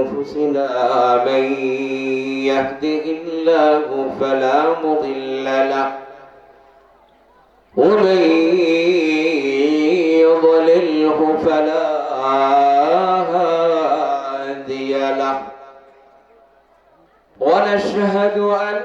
أنفسنا من يهده الله فلا مضل له ومن يضلله فلا هادي له ونشهد أن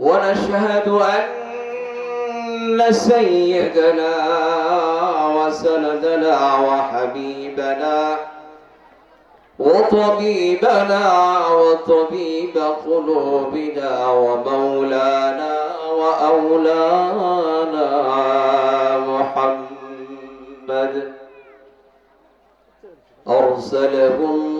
ونشهد أن سيدنا وسندنا وحبيبنا وطبيبنا وطبيب قلوبنا ومولانا وأولانا محمد أرسله الله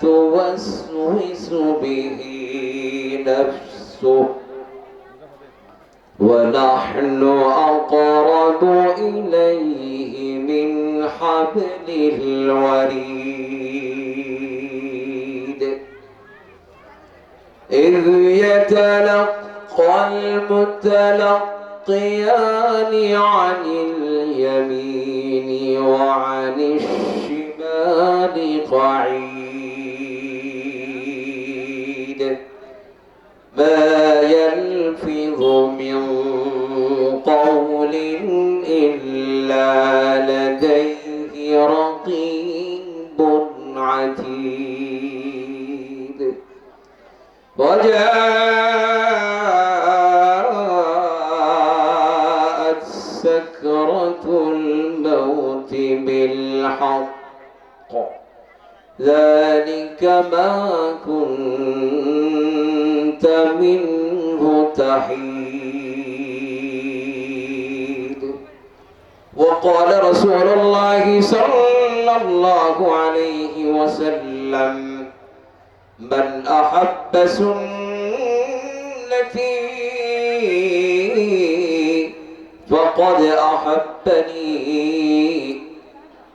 توسوس به نفسه. ونحن أقرب إليه من حبل الوريد. إذ يتلقى المتلقيان عن اليمين وعن الشمال قعيد. ما يلفظ من قول إلا الله عليه وسلم. من أحب سنتي فقد أحبني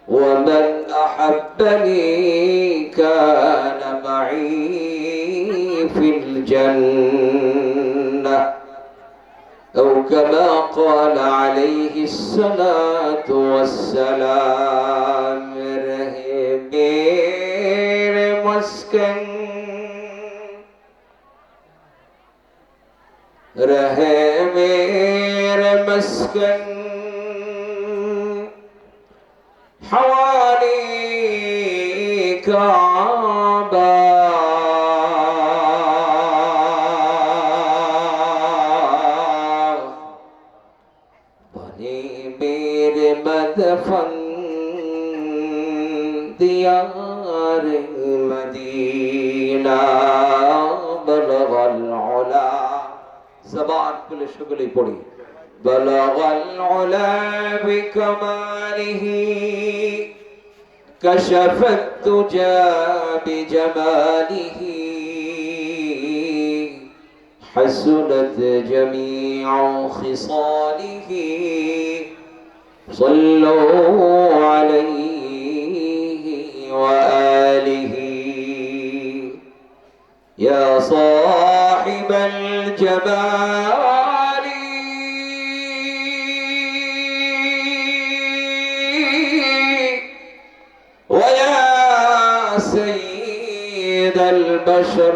ومن أحبني كان معي في الجنة. أو كما قال عليه الصلاة والسلام رهبير مسكن رهبير مسكن حوالي كعبة شغل পড়ি بلغ العلا بكماله كشف الدجى بجماله حسنت جميع خصاله صلوا عليه وآله يا صاحب الجمال البشر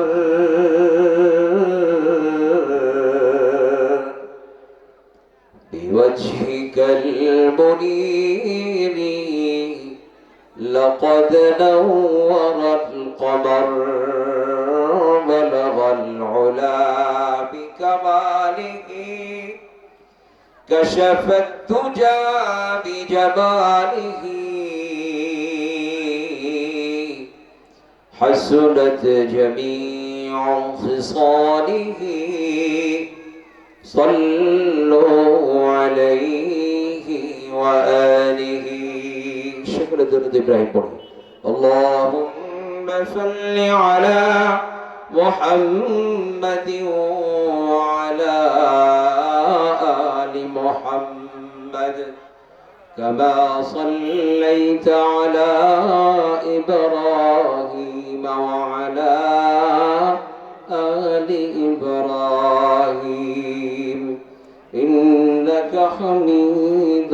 بوجهك المنير لقد نور القمر بلغ العلا بكماله. كشف الدجى بجماله. حسنت جميع خصاله صلوا عليه وآله. شكرا درد إبراهيم اللهم صل على محمد وعلى آل محمد. كما صليت على إبراهيم حميد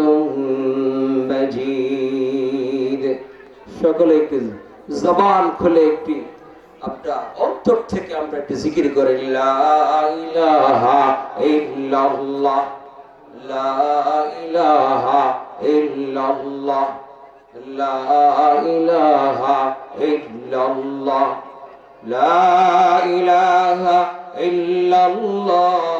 مجيد সকলে একটু জবান খুলে একটি আমরা অন্তর থেকে আমরা একটু জিকির করে লা ইলাহা ইল্লাল্লাহ লা ইলাহা ইল্লাল্লাহ লা ইলাহা ইল্লাল্লাহ লা ইলাহা ইল্লাল্লাহ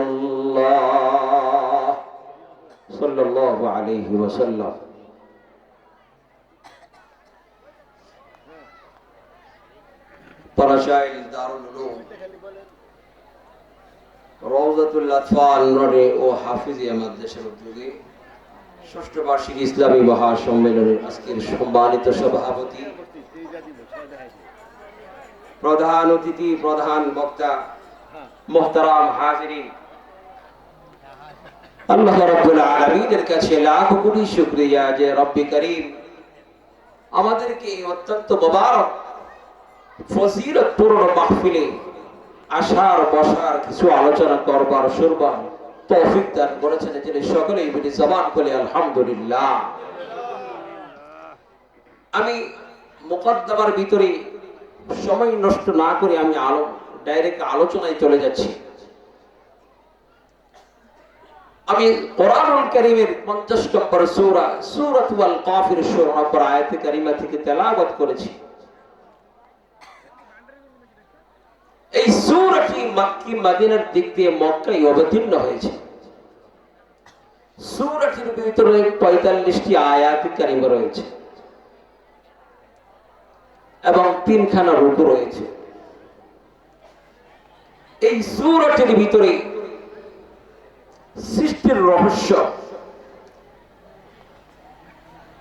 ষষ্ঠ বার্ষিক ইসলামী মহা সম্মেলনের আজকের সম্মানিত সভাপতি প্রধান অতিথি প্রধান বক্তা মোহতারাম হাজিরিন। আল্লাহ রাব্বুল কাছে লাখ কোটি শুকরিয়া যে রব্বি করিম আমাদেরকে অত্যন্ত মোবারক মাহফিলে আসার বসার কিছু আলোচনা করবার শুরবার তৌফিক দান করেছেন যিনি সকলেই জবান করে আলহামদুলিল্লাহ। আমি মোকদ্দমার ভিতরে সময় নষ্ট না করে আমি আলো ডাইরেক্ট আলোচনায় চলে যাচ্ছি। আমি কোরআনুল কারীমের 50 নম্বর সূরা সূরাতুল কাফির 16 নম্বর আয়াতে কারিমা থেকে তেলাওয়াত করেছি। এই সূরাটি মক্কি মদিনার দিক দিয়ে মক্কায় অবতীর্ণ হয়েছে। সূরাটির ভিতরে 45টি আয়াত কারিমা রয়েছে এবং তিনখানা রুকু রয়েছে। এই সূরাটির ভিতরে সৃষ্টির রহস্য।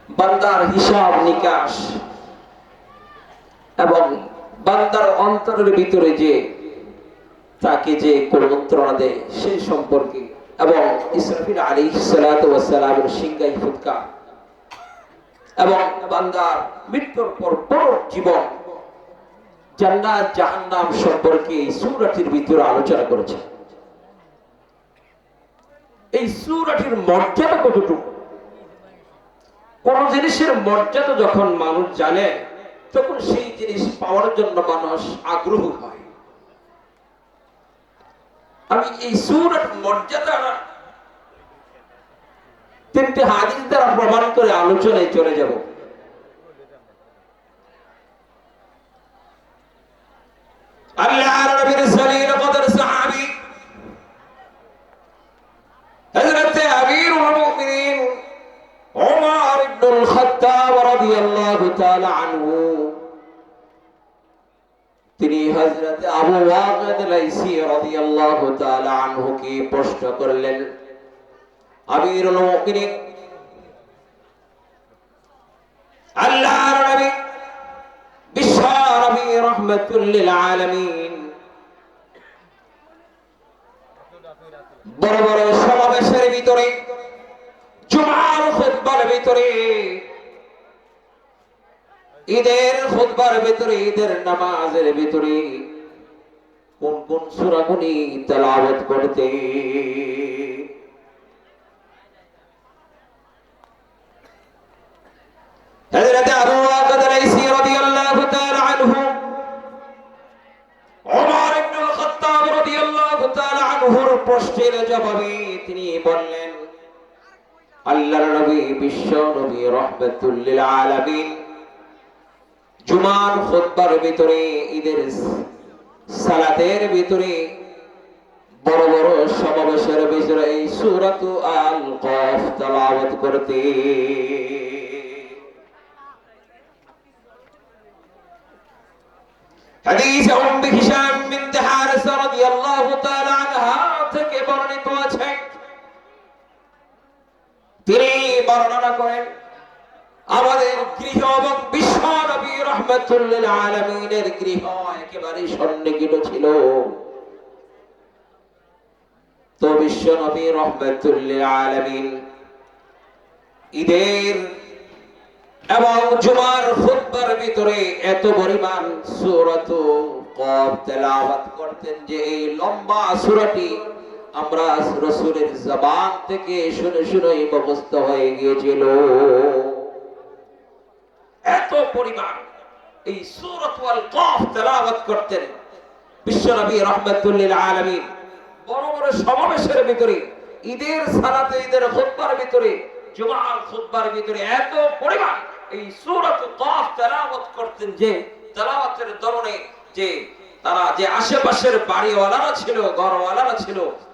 বান্দার হিসাব নিকাশ এবং বান্দার অন্তরের ভিতরে যে, তাকে যে কুমন্ত্রণা দেয়, সেই সম্পর্কে। এবং ইসরাফিল আলী সালামের সিংগাই ফুৎকা এবং বান্দার মৃত্যুর পর পর জীবন জান্নাত জাহান্নাম সম্পর্কে সুরাটির ভিতরে আলোচনা করেছে। এই সুরাটির মর্যাদা কতটুকু? কোন জিনিসের মর্যাদা যখন মানুষ জানে, তখন সেই জিনিস পাওয়ার জন্য মানুষ আগ্রহ হয়। আমি এই সুরাট মর্যাদা তিনটি হাদিস দ্বারা প্রমাণ করে আলোচনায় চলে যাব। আল্লাহ নবীর সলিল কদর সাহাবী হযরত আমিরুল মুমিনিন ওমর ইবনুল খাত্তাব রাদিয়াল্লাহু তাআলা আনহু, তিনি হযরত আবু ওয়াকিদ লাইসি রাদিয়াল্লাহু তাআলা আনহুকে প্রশ্ন করলেন আমিরুল মুমিনিন, আল্লাহর নবী, বিশ্ব নবী লিল আলামিন বড় বড় সমাবেশের ভিতরে, জুমার খুতবার ভিতরে, ঈদের খুতবার ভিতরে, ঈদের নামাজের ভিতরে কোন কোন সুরাগুনি তেলাওয়াত করতে হযরত আবু ওয়াকাদ আলাইহি রাদিয়াল্লাহু তাআলা আনহু ওমর ইবনুল খাত্তাব রাদিয়াল্লাহু তাআলা আনহুর প্রশ্নের জবাবে তিনি বললেন আল্লাহর নবী, বিশ্ব নবী, রাহমাতুল লিল আলামিন। জুমার খুতবার ভিতরে, ঈদের সালাতের ভিতরে বড় বড় সমাবেশের ভিতরে এই সূরাত আল কফ তেলাওয়াত করতে। হাদিস উম্মে হিশাম আমাদের গৃহ এবং বিশ্ব নবী রহমতুল্লিল আলমিনের গৃহ একেবারে ছিল। তো বিশ্ব নবী রহমতুল্লিল আলমিন ঈদের এবং জুমার খুতবার ভিতরে এত পরিমাণ সূরাত করতেন যে এই লম্বা সূরাটি আমরা রাসূলের জবান থেকে শুনে শুনেই মুখস্থ হয়ে গিয়েছিল। এত পরিমাণ এই সূরাত ওয়াল কফ করতেন বিশ্বনবী রাহমাতুল্লিল বড় বড় সমাবেশের ভিতরে, ঈদের সালাতে, ঈদের খুতবার ভিতরে, জুমার খুতবার ভিতরে এত পরিমাণ এই সূরাত কফ করতেন যে, তেলাওয়াতের ধরনে যে তারা যে আশেপাশের বাড়িওয়ালারা ছিল, ঘরওয়ালারা ছিল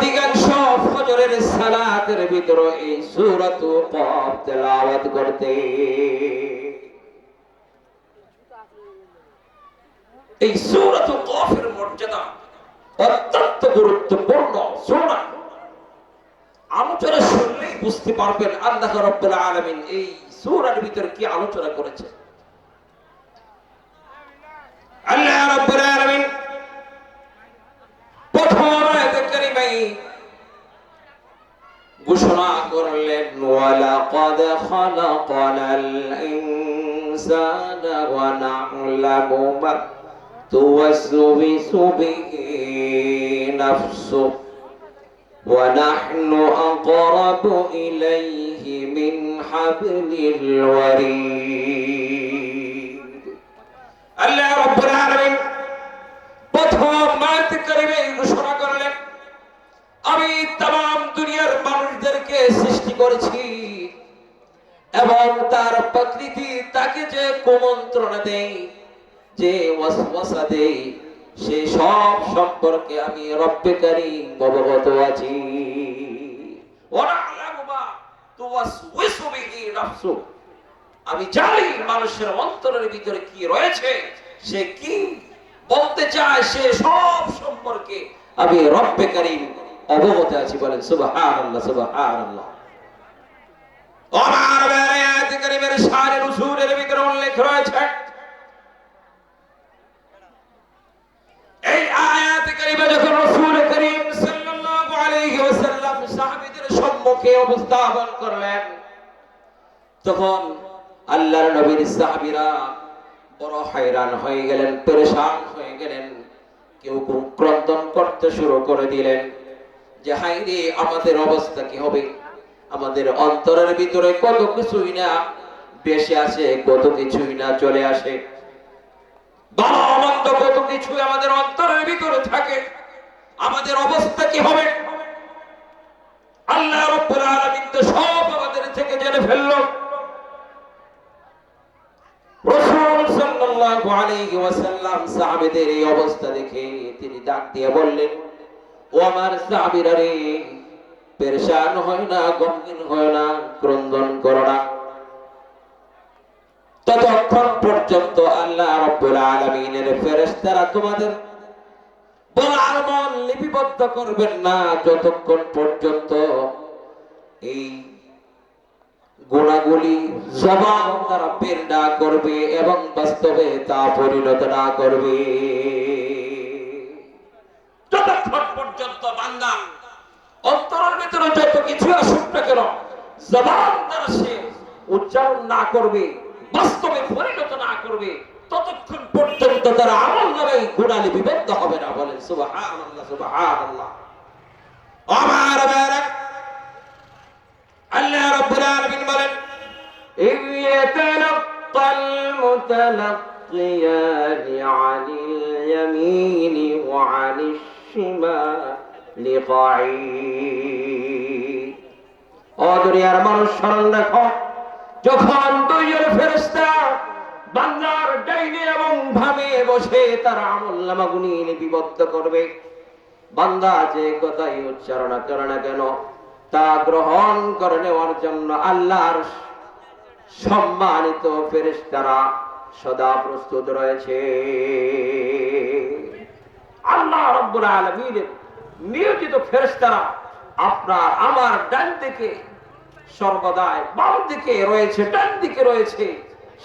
অধিকাংশ ফজরের সালাতের ভিতরে এই সূরাত কফ তেলাওয়াত করতে। এই সূরাত কফের মর্যাদা অত্যন্ত গুরুত্বপূর্ণ শোনা আলোচনা শুনলেই বুঝতে পারবেন আল্লাহ রব্বুল আলামিন এই সূরার ভিতরে কি আলোচনা করেছে আল্লাহ রব্বুল ঘোষণা করলেন ওয়ালাকাদ খালাকানাল ইনসানা ওয়া না'লামু মা توسوس به نفسه ونحن أقرب إليه من حبل الوريد الله رب العالمين প্রথম মায়াত করিমে ঘোষণা করেছি। এবং তার প্রকৃতি তাকে যে কুমন্ত্রণা দেয়, যে ওয়াসওয়াসা দেই সে সব সম্পর্কে আমি রব্বে কারীম অবগত আছি। আমি জানি মানুষের অন্তরের ভিতরে কি রয়েছে, সে কি বলতে চায়, সে সব সম্পর্কে আমি রব্বে কারীম অবগত আছি বলেন, সুবহানাল্লাহ সুবহানাল্লাহ। আমার আয়াত কারীমের শানে রসূলের ভিতরে উল্লেখ রয়েছে। এই আয়াত কারিমা যখন রাসূল করিম সাল্লাল্লাহু আলাইহি ওয়াসাল্লাম সাহাবীদের সম্মুখে উপস্থাপন করলেন, তখন আল্লাহর নবীর সাহাবীরা বড় হয়রান হয়ে গেলেন, পেরেশান হয়ে গেলেন। কেউ কেউ ক্রন্দন করতে শুরু করে দিলেন যে হাই রে আমাদের অবস্থা কি হবে? আমাদের অন্তরের ভিতরে কত কিছুই না, বেশি আসে কত কিছুই না চলে আসে। ভালো কত কিছু আমাদের অন্তরের ভিতরে থাকে। আমাদের অবস্থা কি হবে? আল্লাহ সব আমাদের থেকে জেনে ফেলল। রাসূল এই অবস্থা দেখে তিনি ডাক দিয়ে বললেন, ও আমার সাহাবীরা রে পেরেশান হয় না গমগিন হয় না, ক্রন্দন করো না। ততক্ষণ পর্যন্ত আল্লাহ রব্বুল আলমিনের ফেরেশতারা তোমাদের বলার মন লিপিবদ্ধ করবেন না, যতক্ষণ পর্যন্ত এই গুণাগুলি জবান তারা বের না করবে এবং বাস্তবে তা পরিণত না করবে। যতক্ষণ পর্যন্ত বান্দা অন্তরের ভিতরে যত কিছু আসুক না কেন জবান দ্বারা সে উচ্চারণ না করবে বাস্তবে পরিণত না করবে ততক্ষণ পর্যন্ত তারা আমল নামে গুণালি বিবদ্ধ হবে না বলেন সুবাহ আল্লাহ সুবাহ আল্লাহ আমার বারাক আল্লাহ রাব্বুল আলামিন বলেন إذ يتلقى المتلقيان عن اليمين وعن الشمال অদরিয়ার মানুষ, স্মরণ রাখো, যখন ডাইনে এবং ভাবে বসে তারা আমল লিপিবদ্ধ করবে। বান্দা যে কথাই উচ্চারণ করে না কেন, তা গ্রহণ করে নেওয়ার জন্য আল্লাহর সম্মানিত ফেরেস্তারা সদা প্রস্তুত রয়েছে। আল্লাহ রব্বুল আলমীর নিয়োজিত ফেরেশতারা আপনার আমার ডান দিকে, সর্বদাই বাম দিকে রয়েছে, ডান দিকে রয়েছে।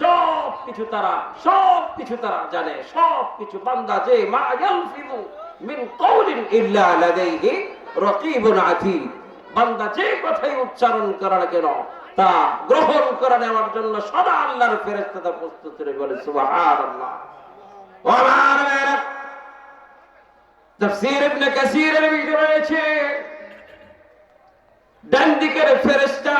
সব কিছু তারা সব কিছু তারা জানে সব কিছু বান্দা যে মা ইয়ালফিযু মিন কওলিন ইল্লা লাদাইহি রাকীবুন আতীদ বান্দা যে কথাই উচ্চারণ করে না কেন, তা গ্রহণ করে নেওয়ার জন্য সদা আল্লাহর ফেরেশতারা প্রস্তুত রয়ে বলে সুবহানাল্লাহ। ওয়া আমার তফসির ইবনে কাসিরের ভিতরে রয়েছে। ডান দিকের ফেরেশতা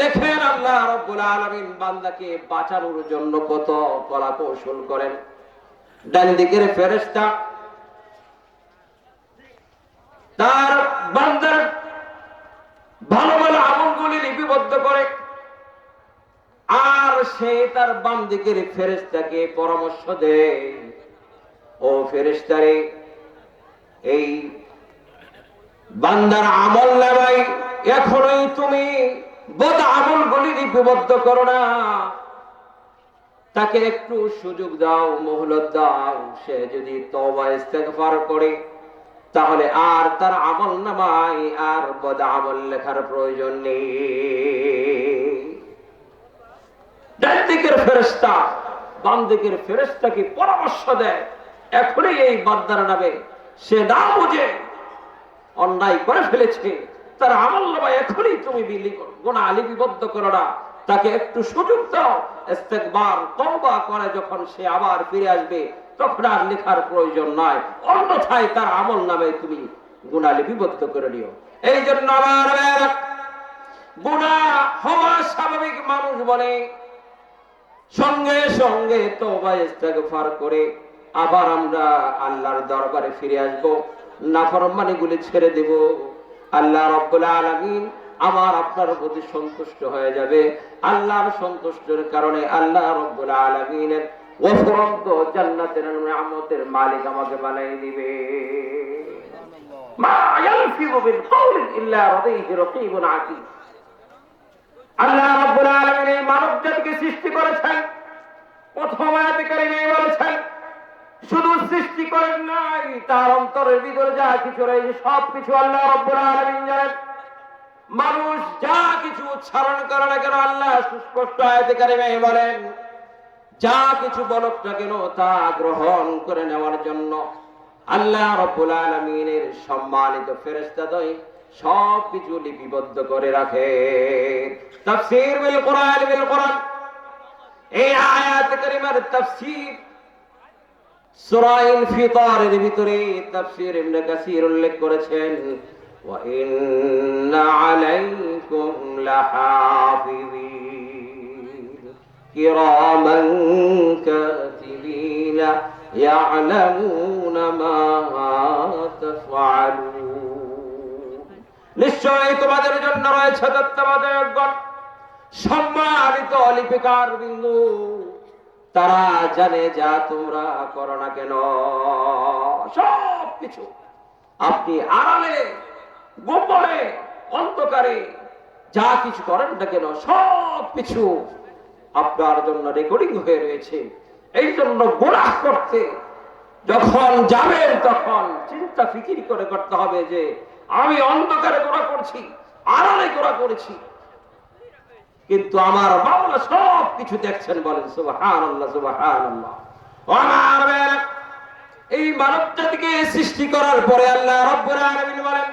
দেখেন আল্লাহ রাব্বুল আলামিন বান্দাকে বাঁচানোর জন্য কত কলা কৌশল করেন। ডান দিকের ফেরেশতা তার বান্দার ভালো ভালো আমলগুলি লিপিবদ্ধ করে আর সে তার বাম দিকের ফেরেশতাকে পরামর্শ দেয়, ও ফেরেশতারে এই বান্দার আমল নামাই এখনই তুমি বদ আমলগুলি লিপিবদ্ধ করো না। তাকে একটু সুযোগ দাও, মহলত দাও। সে যদি করে, তাহলে আর তার আমল নামাই আর বদ আমল লেখার প্রয়োজন নেই। ডান দিকের বাম দিকের ফেরেশতাকে পরামর্শ দেয়, এখনই এই বান্দার নামে সে না বুঝে অন্যায় করে ফেলেছে, তার আমল নামা এখনই তুমি গোনা লিপিবদ্ধ করো না। তাকে একটু সুযোগ দাও, ইস্তেকবার, তওবা করে যখন সে আবার ফিরে আসবে, তখন আর লেখার প্রয়োজন নয় অন্যথায় তার আমল নামে তুমি গুণা লিপিবদ্ধ করে নিও। এই জন্য আমার গুনাহ হওয়া স্বাভাবিক মানুষ বলে, সঙ্গে সঙ্গে তওবা ইস্তেগফার করে আবার আমরা আল্লাহর দরবারে ফিরে আসব নাফরমানি গুলি ছেড়ে দেব। আল্লাহ রব্বুল আলামিন আমার আপনার প্রতি সন্তুষ্ট হয়ে যাবে। আল্লাহর সন্তুষ্টের কারণে আল্লাহ রব্বুল আলামিনের ওফরন্ত জান্নাতের নিয়ামতের মালিক আমাকে বানাই দিবে। আল্লাহ রাব্বুল আলামিন এই মানব জাতিকে সৃষ্টি করেছেন। প্রথম আয়াতে কারিমে বলেছেন শুধু সৃষ্টি করেন নাই, তার অন্তরের ভিতরে যা কিছু রয়েছে সব কিছু আল্লাহ রাব্বুল আলামিন জানেন। মানুষ যা কিছু উচ্চারণ করে না কেন আল্লাহ সুস্পষ্ট আয়াতে কারিমে বলেন, যা কিছু বলক না কেন তা গ্রহণ করে নেওয়ার জন্য আল্লাহ রব্বুল আলমিনের সম্মানিত ফেরেস্তাদয় সব কিছু লিপিবদ্ধ করে রাখে। তাফসীর বিল কোরআন বিল কোরআন। এই আয়াত কারিমার তাফসীর সুরাইল ফিতরের ভিতরে তাফসীর ইবনে কাসির উল্লেখ করেছেন, ওয়া ইন্না আলাইকুম লাহাফিযিন, কিরামান কাতিবিনা ইয়ালামুনা মা তাফআলুন. নিশ্চয়ই তোমাদের জন্য রয়েছে দত্তবাদের সম্মানিত লিপিকার বিন্দু। তারা জানে যা তোমরা করো না কেন। সব কিছু আপনি আড়ালে গোপনে অন্ধকারে, যা কিছু করেন না কেন, সব কিছু আপনার জন্য রেকর্ডিং হয়ে রয়েছে। এই জন্য গোড়া করতে, যখন যাবেন তখন চিন্তা ফিকির করে করতে হবে যে, আমি অন্ধকারে গোড়া করছি, আড়ালে গোড়া করেছি। কিন্তু আমার মাওলা সব কিছু দেখছেন বলেন সুবাহান আল্লাহ সুবাহান আল্লাহ আমার এই মানব জাতিকে সৃষ্টি করার পরে আল্লাহ রব্বুল আলামিন বলেন